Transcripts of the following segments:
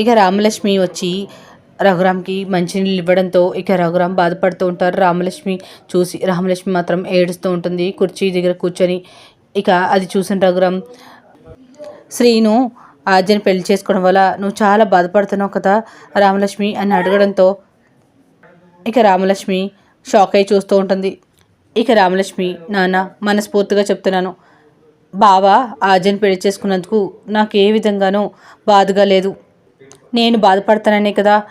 ఇక రామలక్ష్మి వచ్చి రఘురామ్కి మంచినీళ్ళు ఇవ్వడంతో ఇక రఘురామ్ బాధపడుతూ ఉంటారు. రామలక్ష్మి చూసి రామలక్ష్మి మాత్రం ఏడుస్తూ ఉంటుంది. కుర్చీ దగ్గర కూర్చొని ఇక అది చూసిన రఘురామ్ శ్రీను ఆద్యని పెళ్ళి చేసుకోవడం వల్ల నువ్వు చాలా బాధపడుతున్నావు కదా రామలక్ష్మి అని అడగడంతో ఇక రామలక్ష్మి షాక్ అయి చూస్తూ ఉంటుంది. ఇక రామలక్ష్మి నాన్న మనస్ఫూర్తిగా చెప్తున్నాను. బావ ఆర్జన్ పెళ్ళి చేసుకున్నందుకు నాకు ఏ విధంగానూ బాధగా లేదు. నేను బాధపడతాననే కదా.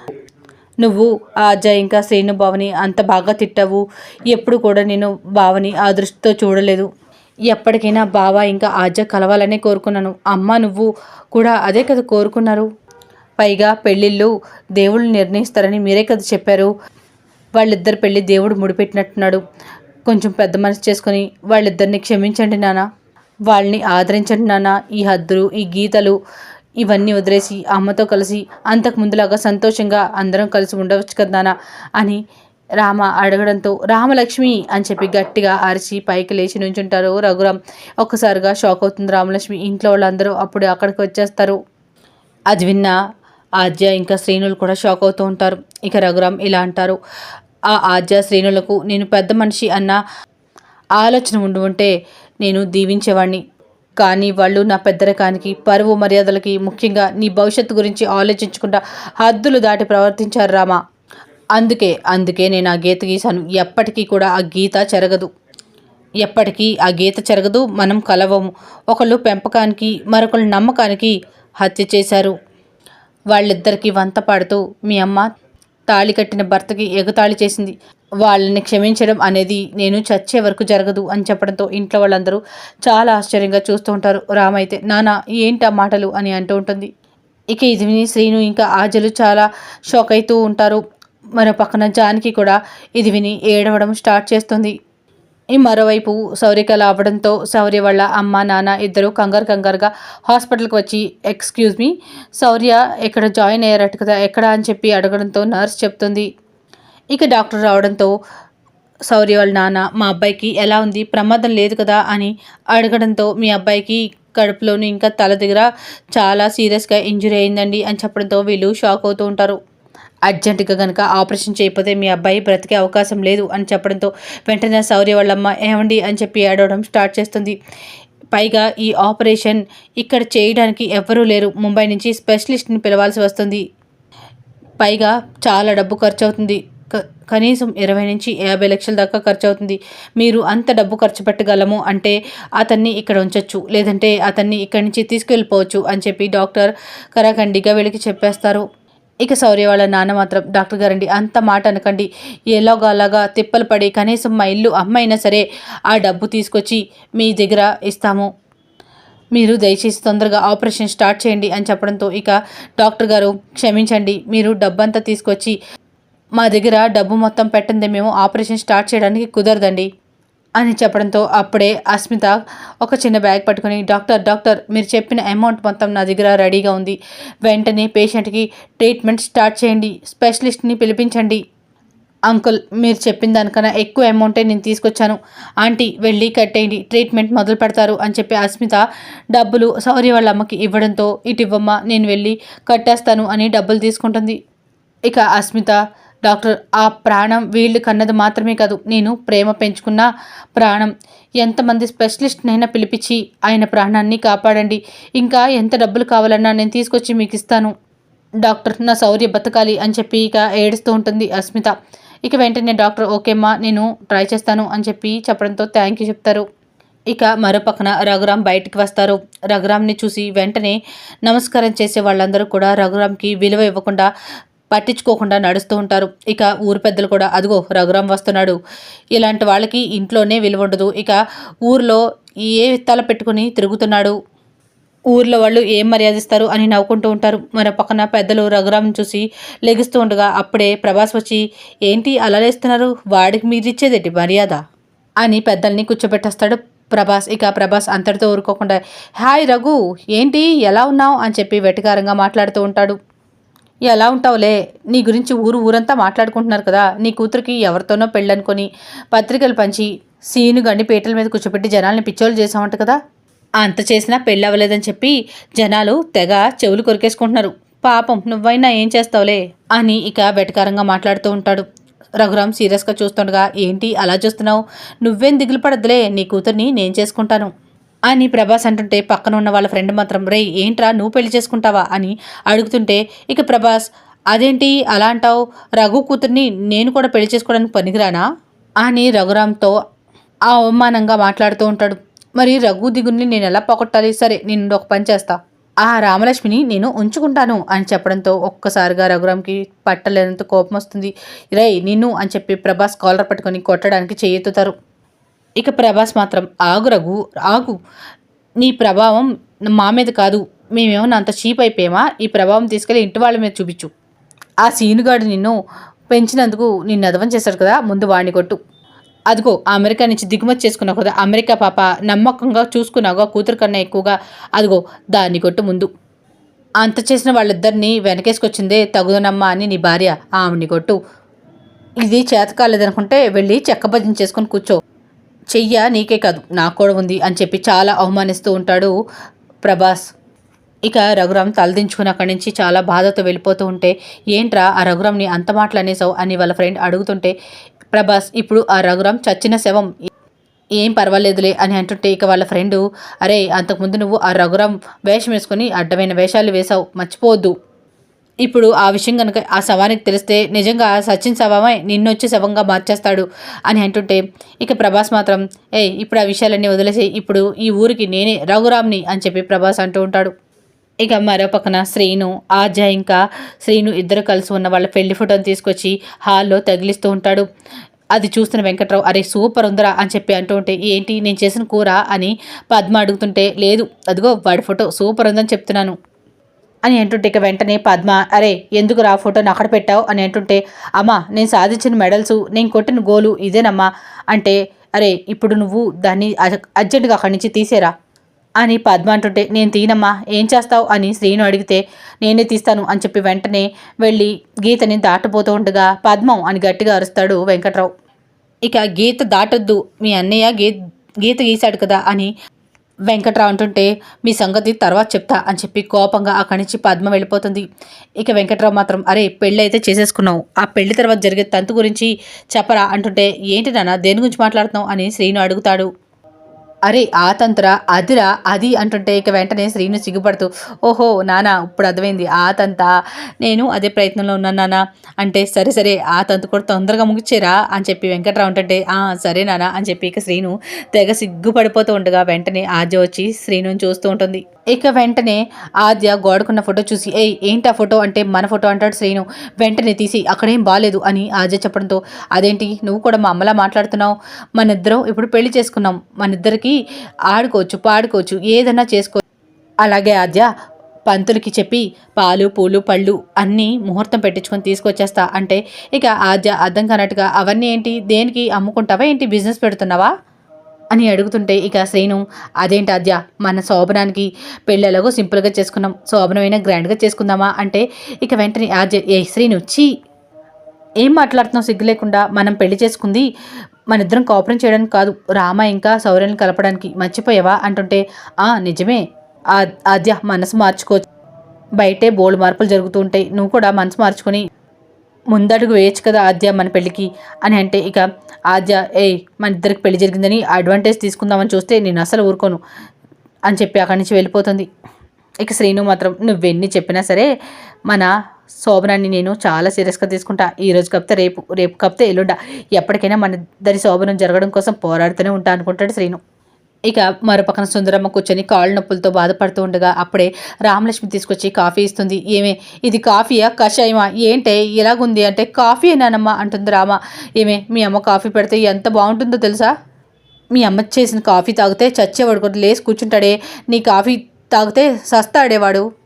నువ్వు ఆ అజయ్ ఇంకా శ్రీను భావని అంత బాగా తిట్టావు. ఎప్పుడు కూడా నేను భావని ఆ దృష్టితో చూడలేదు. ఎప్పటికైనా బావ ఇంకా ఆజ కలవాలనే కోరుకున్నాను. అమ్మ నువ్వు కూడా అదే కదా కోరుకున్నారు. పైగా పెళ్ళిళ్ళు దేవుళ్ళు నిర్ణయిస్తారని మీరే కదా చెప్పారు. వాళ్ళిద్దరు పెళ్ళి దేవుడు ముడిపెట్టినట్టున్నాడు. కొంచెం పెద్ద మనసు చేసుకొని వాళ్ళిద్దరిని క్షమించండి నాన్న. వాళ్ళని ఆదరించండి నాన్న. ఈ హద్దులు ఈ గీతలు ఇవన్నీ వదిలేసి అమ్మతో కలిసి అంతకు ముందులాగా సంతోషంగా అందరం కలిసి ఉండవచ్చు కదా అని రామ అడగడంతో రామలక్ష్మి అని చెప్పి గట్టిగా అరిచి పైకి లేచి నుంచుంటారు రఘురామ్. ఒక్కసారిగా షాక్ అవుతుంది రామలక్ష్మి. ఇంట్లో వాళ్ళందరూ అప్పుడు అక్కడికి వచ్చేస్తారు. అది విన్న ఆద్య ఇంకా శ్రేణులు కూడా షాక్ అవుతూ ఉంటారు. ఇక రఘురామ్ ఇలా అంటారు. ఆ ఆద్య శ్రేణులకు నేను పెద్ద మనిషి అన్న ఆలోచన ఉండి ఉంటే నేను దీవించేవాడిని కానీ వాళ్ళు నా పెద్దరకానికి పరువు మర్యాదలకి ముఖ్యంగా నీ భవిష్యత్తు గురించి ఆలోచించకుండా హద్దులు దాటి ప్రవర్తించారు రామా. అందుకే అందుకే నేను ఆ గీత గీశాను. ఎప్పటికీ కూడా ఆ గీత చెరగదు. ఎప్పటికీ ఆ గీత చెరగదు. మనం కలవము. ఒకళ్ళు పెంపకానికి మరొకళ్ళు నమ్మకానికి హత్య చేశారు. వాళ్ళిద్దరికీ వంత పాడుతూ మీ అమ్మ తాళి కట్టిన భర్తకి ఎగతాళి చేసింది. వాళ్ళని క్షమించడం అనేది నేను చచ్చే వరకు జరగదు అని చెప్పడంతో ఇంట్లో వాళ్ళందరూ చాలా ఆశ్చర్యంగా చూస్తూ ఉంటారు. రామైతే నానా ఏంటి ఆ మాటలు? అని అంటూ ఉంటుంది. ఇక ఇది విని శ్రీను ఇంకా ఆజలు చాలా షాక్ అవుతూ ఉంటారు. మరో పక్కన జానకి కూడా ఇది విని ఏడవడం స్టార్ట్ చేస్తుంది. ఈ మరోవైపు శౌర్యకళ అవ్వడంతో శౌర్య వాళ్ళ అమ్మ నాన్న ఇద్దరు కంగారు కంగారుగా హాస్పిటల్కి వచ్చి ఎక్స్క్యూజ్ మీ శౌర్య ఎక్కడ జాయిన్ అయ్యారట కదా ఎక్కడ? అని చెప్పి అడగడంతో నర్స్ చెప్తుంది. ఇక డాక్టర్ రావడంతో సౌర్య వాళ్ళ నాన్న మా అబ్బాయికి ఎలా ఉంది? ప్రమాదం లేదు కదా? అని అడగడంతో మీ అబ్బాయికి కడుపులోని ఇంకా తల దగ్గర చాలా సీరియస్గా ఇంజురీ అయిందండి అని చెప్పడంతో వీళ్ళు షాక్ అవుతూ ఉంటారు. అర్జెంటుగా కనుక ఆపరేషన్ చేయకపోతే మీ అబ్బాయి బ్రతికే అవకాశం లేదు అని చెప్పడంతో వెంటనే సౌర్య వాళ్ళమ్మ ఏమండి? అని చెప్పి ఏడవడం స్టార్ట్ చేస్తుంది. పైగా ఈ ఆపరేషన్ ఇక్కడ చేయడానికి ఎవ్వరూ లేరు. ముంబై నుంచి స్పెషలిస్ట్ని పిలవాల్సి వస్తుంది. పైగా చాలా డబ్బు ఖర్చు అవుతుంది కనీసం ఇరవై నుంచి యాభై లక్షల దాకా ఖర్చు అవుతుంది మీరు అంత డబ్బు ఖర్చు పెట్టగలము అంటే అతన్ని ఇక్కడ ఉంచవచ్చు లేదంటే అతన్ని ఇక్కడి నుంచి తీసుకెళ్ళిపోవచ్చు అని చెప్పి డాక్టర్ కరాఖండిగా వీళ్ళకి చెప్పేస్తారు. ఇక శౌర్య వాళ్ళ నాన్న మాత్రం డాక్టర్ గారండి అంత మాట అనకండి. ఎలాగోలాగా తిప్పలు పడి కనీసం మా ఇల్లు అమ్మైనా సరే ఆ డబ్బు తీసుకొచ్చి మీ దగ్గర ఇస్తాము. మీరు దయచేసి తొందరగా ఆపరేషన్ స్టార్ట్ చేయండి అని చెప్పడంతో ఇక డాక్టర్ గారు క్షమించండి మీరు డబ్బంతా తీసుకొచ్చి మా దగ్గర డబ్బు మొత్తం పెట్టండి మేము ఆపరేషన్ స్టార్ట్ చేయడానికి కుదరదండి అని చెప్పడంతో అప్పుడే అస్మిత ఒక చిన్న బ్యాగ్ పట్టుకుని డాక్టర్ డాక్టర్ మీరు చెప్పిన అమౌంట్ మొత్తం నా దగ్గర రెడీగా ఉంది. వెంటనే పేషెంట్కి ట్రీట్మెంట్ స్టార్ట్ చేయండి. స్పెషలిస్ట్ని పిలిపించండి. అంకుల్ మీరు చెప్పిన దానికన్నా ఎక్కువ అమౌంటే నేను తీసుకొచ్చాను. ఆంటీ వెళ్ళి కట్టేయండి. ట్రీట్మెంట్ మొదలు పెడతారు అని చెప్పి అస్మిత డబ్బులు సౌర్య వాళ్ళ అమ్మకి ఇవ్వడంతో ఇటు ఇవ్వమ్మ నేను వెళ్ళి కట్టేస్తాను అని డబ్బులు తీసుకుంటుంది. ఇక అస్మిత డాక్టర్ ఆ ప్రాణం వీళ్ళు కన్నది మాత్రమే కాదు నేను ప్రేమ పెంచుకున్న ప్రాణం. ఎంతమంది స్పెషలిస్ట్నైనా పిలిపించి ఆయన ప్రాణాన్ని కాపాడండి. ఇంకా ఎంత డబ్బులు కావాలన్నా నేను తీసుకొచ్చి మీకు ఇస్తాను. డాక్టర్ నా శౌర్య బతకాలి అని చెప్పి ఇక ఏడుస్తూ ఉంటుంది అస్మిత. ఇక వెంటనే డాక్టర్ ఓకేమ్మా నేను ట్రై చేస్తాను అని చెప్పి చెప్పడంతో థ్యాంక్ యూ చెప్తారు. ఇక మరో పక్కన రఘురామ్ బయటికి వస్తారు. రఘురామ్ని చూసి వెంటనే నమస్కారం చేసే వాళ్ళందరూ కూడా రఘురామ్కి విలువ ఇవ్వకుండా పట్టించుకోకుండా నడుస్తూ ఉంటారు. ఇక ఊరు పెద్దలు కూడా అదిగో రఘురాం వస్తున్నాడు. ఇలాంటి వాళ్ళకి ఇంట్లోనే విలువ ఉండదు. ఇక ఊర్లో ఏ విత్తాల పెట్టుకుని తిరుగుతున్నాడు? ఊర్లో వాళ్ళు ఏం మర్యాదిస్తారు అని నవ్వుకుంటూ ఉంటారు. మన పక్కన పెద్దలు రఘురామ్ చూసి లెగిస్తూ ఉండగా అప్పుడే ప్రభాస్ వచ్చి ఏంటి అలా లేస్తున్నారు? వాడికి మీరిచ్చేదేంటి మర్యాద? అని పెద్దల్ని కూర్చోబెట్టేస్తాడు ప్రభాస్. ఇక ప్రభాస్ అంతటితో ఊరుకోకుండా హాయ్ రఘు ఏంటి? ఎలా ఉన్నావు? అని చెప్పి వెటకారంగా మాట్లాడుతూ ఉంటాడు. ఎలా ఉంటావులే? నీ గురించి ఊరు ఊరంతా మాట్లాడుకుంటున్నారు కదా. నీ కూతురికి ఎవరితోనో పెళ్ళనుకొని పత్రికలు పంచి సీను గండి పీటల మీద కూర్చోపెట్టి జనాల్ని పిచ్చోలు చేసామంట కదా. అంత చేసినా పెళ్ళి అవ్వలేదని చెప్పి జనాలు తెగ చెవులు కొరికేసుకుంటున్నారు. పాపం నువ్వైనా ఏం చేస్తావులే? అని ఇక బెటకారంగా మాట్లాడుతూ ఉంటాడు. రఘురామ్ సీరియస్గా చూస్తుండగా ఏంటి అలా చూస్తున్నావు? నువ్వేం దిగులు పడద్దులే? నీ కూతుర్ని నేను చేసుకుంటాను. అని ప్రభాస్ అంటుంటే పక్కన ఉన్న వాళ్ళ ఫ్రెండ్ మాత్రం రే ఏంట్రా నువ్వు పెళ్ళి చేసుకుంటావా? అని అడుగుతుంటే ఇక ప్రభాస్ అదేంటి అలా అంటావు? రఘు కూతుర్ని నేను కూడా పెళ్ళి చేసుకోవడానికి పనికిరానా? అని రఘురామ్తో అవమానంగా మాట్లాడుతూ ఉంటాడు. మరి రఘు దిగుని నేను ఎలా పోగొట్టాలి? సరే నేను ఒక పని చేస్తా. ఆ రామలక్ష్మిని నేను ఉంచుకుంటాను అని చెప్పడంతో ఒక్కసారిగా రఘురామ్కి పట్టలేనంత కోపం వస్తుంది. రే నిన్ను అని చెప్పి ప్రభాస్ కాలర్ పట్టుకొని కొట్టడానికి చేయెత్తుతారు. ఇక ప్రభాస్ మాత్రం ఆగు రఘు ఆగు. నీ ప్రభావం మా మీద కాదు. మేమేమన్నా అంత చీప్ అయిపోయామా? ఈ ప్రభావం తీసుకెళ్ళి ఇంటి వాళ్ళ మీద చూపించు. ఆ సీనుగాడు నిన్ను పెంచినందుకు నిన్ను అదవం చేశాడు కదా ముందు వాడిని కొట్టు. అదిగో అమెరికా నుంచి దిగుమతి చేసుకున్నావు కదా అమెరికా పాప నమ్మకంగా చూసుకున్నావుగా కూతురు కన్నా ఎక్కువగా అదిగో దాన్ని కొట్టు ముందు. అంత చేసిన వాళ్ళిద్దరిని వెనకేసుకొచ్చిందే తగుదనమ్మా అని నీ భార్య ఆమెని కొట్టు. ఇది చేత కాలేదనుకుంటే వెళ్ళి చెక్కభజన చేసుకొని కూర్చో. చెయ్య నీకే కాదు నాకు కూడా ఉంది అని చెప్పి చాలా అవమానిస్తూ ఉంటాడు ప్రభాస్. ఇక రఘురామ్ తలదించుకుని అక్కడి నుంచి చాలా బాధతో వెళ్ళిపోతూ ఉంటే ఏంట్రా ఆ రఘురామ్ని అంత మాటలు అనేసావు అని వాళ్ళ ఫ్రెండ్ అడుగుతుంటే ప్రభాస్ ఇప్పుడు ఆ రఘురామ్ చచ్చిన శవం ఏం పర్వాలేదులే అని అంటుంటే ఇక వాళ్ళ ఫ్రెండు అరే అంతకుముందు నువ్వు ఆ రఘురామ్ వేషం వేసుకొని అడ్డమైన వేషాలు వేశావు మర్చిపోవద్దు. ఇప్పుడు ఆ విషయం కనుక ఆ శవానికి తెలిస్తే నిజంగా సచిన్ శవమే నిన్నొచ్చి శవంగా మార్చేస్తాడు అని అంటుంటే ఇక ప్రభాస్ మాత్రం ఏ ఇప్పుడు ఆ విషయాలన్నీ వదిలేసి ఇప్పుడు ఈ ఊరికి నేనే రఘురామ్ని అని చెప్పి ప్రభాస్ అంటూ ఉంటాడు. ఇక మరో పక్కన శ్రీను ఆజ ఇంకా శ్రీను ఇద్దరు కలిసి ఉన్న వాళ్ళ పెళ్ళి ఫోటోని తీసుకొచ్చి హాల్లో తగిలిస్తూ ఉంటాడు. అది చూస్తున్న వెంకట్రావు అరే సూపర్ ఉందరా అని చెప్పి అంటూ ఉంటే ఏంటి నేను చేసిన కూర అని పద్మ అడుగుతుంటే లేదు అదిగో వాడి ఫోటో సూపర్ ఉందని చెప్తున్నాను. అని అంటుంటే ఇక వెంటనే పద్మ అరే ఎందుకు రా ఫోటోని అక్కడ పెట్టావు? అని అంటుంటే అమ్మా నేను సాధించిన మెడల్స్ నేను కొట్టిన గోలు ఇదేనమ్మా. అంటే అరే ఇప్పుడు నువ్వు దాన్ని అర్జెంటుగా అక్కడి నుంచి తీసేరా? అని పద్మ అంటుంటే నేను తీనమ్మా ఏం చేస్తావు? అని శ్రీను అడిగితే నేనే తీస్తాను అని చెప్పి వెంటనే వెళ్ళి గీతని దాటబోతూ ఉండగా పద్మం అని గట్టిగా అరుస్తాడు వెంకట్రావు. ఇక గీత దాటొద్దు మీ అన్నయ్య గీ గీత గీశాడు కదా అని వెంకట్రావు అంటుంటే మీ సంగతి తర్వాత చెప్తా అని చెప్పి కోపంగా అక్కడి నుంచి పద్మ వెళ్ళిపోతుంది. ఇక వెంకట్రావు మాత్రం అరే పెళ్ళి అయితే చేసేసుకున్నావు. ఆ పెళ్ళి తర్వాత జరిగే తంతు గురించి చెప్పరా అంటుంటే ఏంటి నాన్న దేని గురించి మాట్లాడుతున్నావు అని శ్రీను అడుగుతాడు. అరే ఆ తంత్ర అదిరా అది అంటుంటే ఇక వెంటనే శ్రీను సిగ్గుపడుతూ ఓహో నానా ఇప్పుడు అర్థమైంది. ఆ తంత? నేను అదే ప్రయత్నంలో ఉన్నాను నాన్న అంటే సరే సరే ఆ తంతు కూడా తొందరగా ముగిచ్చేరా? అని చెప్పి వెంకట్రావు అంటుంటే సరే నానా అని చెప్పి ఇక శ్రీను తెగ సిగ్గుపడిపోతూ ఉండగా వెంటనే ఆద్య వచ్చి శ్రీను చూస్తూ ఉంటుంది. ఇక వెంటనే ఆద్య గోడకున్న ఫోటో చూసి ఏ ఏంటి ఆ ఫోటో? అంటే మన ఫోటో అంటాడు శ్రీను. వెంటనే తీసి అక్కడేం బాగాలేదు అని ఆద్య చెప్పడంతో అదేంటి? నువ్వు కూడా మా అమ్మలా మాట్లాడుతున్నావు. మన ఇద్దరం ఇప్పుడు పెళ్ళి చేసుకున్నాం. మన ఇద్దరికి ఆడుకోవచ్చు పాడుకోవచ్చు ఏదన్నా చేసుకో. అలాగే ఆద్య పంతులకి చెప్పి పాలు పూలు పళ్ళు అన్నీ ముహూర్తం పెట్టించుకొని తీసుకొచ్చేస్తా. అంటే ఇక ఆద్య అర్థం కానట్టుగా అవన్నీ ఏంటి దేనికి అమ్ముకుంటావా ఏంటి బిజినెస్ పెడుతున్నావా? అని అడుగుతుంటే ఇక శ్రీను అదేంటి ఆద్య మన శోభనానికి పెళ్ళి ఎలాగో సింపుల్గా చేసుకున్నాం శోభనమైనా గ్రాండ్గా చేసుకుందామా? అంటే ఇక వెంటనే ఆద్య ఏ శ్రీను చీ ఏం మాట్లాడుతున్నావు సిగ్గు లేకుండా? మనం పెళ్ళి చేసుకుంది మన ఇద్దరం కోపరం చేయడానికి కాదు. రామ ఇంకా సౌర్యని కలపడానికి మర్చిపోయావా? అంటుంటే ఆ నిజమే. ఆద్య మనసు మార్చుకోవచ్చు. బయటే బోల్డ్ మార్పులు జరుగుతూ ఉంటాయి నువ్వు కూడా మనసు మార్చుకొని ముందడుగు వేయచ్చు కదా ఆద్య మన పెళ్ళికి? అని అంటే ఇక ఆద్య ఏ మన ఇద్దరికి పెళ్ళి జరిగిందని అడ్వాంటేజ్ తీసుకుందామని చూస్తే నేను అసలు ఊరుకోను అని చెప్పి అక్కడి నుంచి వెళ్ళిపోతుంది. ఇక శ్రీను మాత్రం నువ్వెన్ని చెప్పినా సరే మన శోభనాన్ని నేను చాలా సీరియస్గా తీసుకుంటా. ఈ రోజు కప్తే రేపు రేపు కప్తే ఎల్లుండా. ఎప్పటికైనా మన ఇద్దరి శోభనం జరగడం కోసం పోరాడుతూనే ఉంటా అనుకుంటాడు శ్రీను. ఇక మరోపక్కన సుందరమ్మ కూర్చొని కాళ్ళు నొప్పులతో బాధపడుతూ ఉండగా అప్పుడే రామలక్ష్మి తీసుకొచ్చి కాఫీ ఇస్తుంది. ఏమే ఇది కాఫీయా కషాయమా? ఏంటే ఇలాగుంది అంటే కాఫీ నానమ్మ అంటుంది రామ. ఏమే మీ అమ్మ కాఫీ పెడితే ఎంత బాగుంటుందో తెలుసా? మీ అమ్మ చేసిన కాఫీ తాగితే చచ్చేవాడు కూడా లేచి కూర్చుంటాడే. నీ కాఫీ తాగితే సస్తాడేవాడు.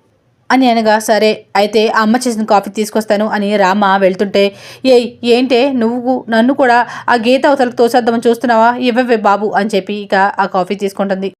అని అనగా సరే అయితే అమ్మ చేసిన కాఫీ తీసుకొస్తాను అని రామ వెళ్తుంటే ఏ ఏంటే నువ్వు నన్ను కూడా ఆ గీత అవతలకు తోసేద్దామని చూస్తున్నావా? ఇవ్వవే బాబు అని చెప్పి ఇక ఆ కాఫీ తీసుకుంటుంది.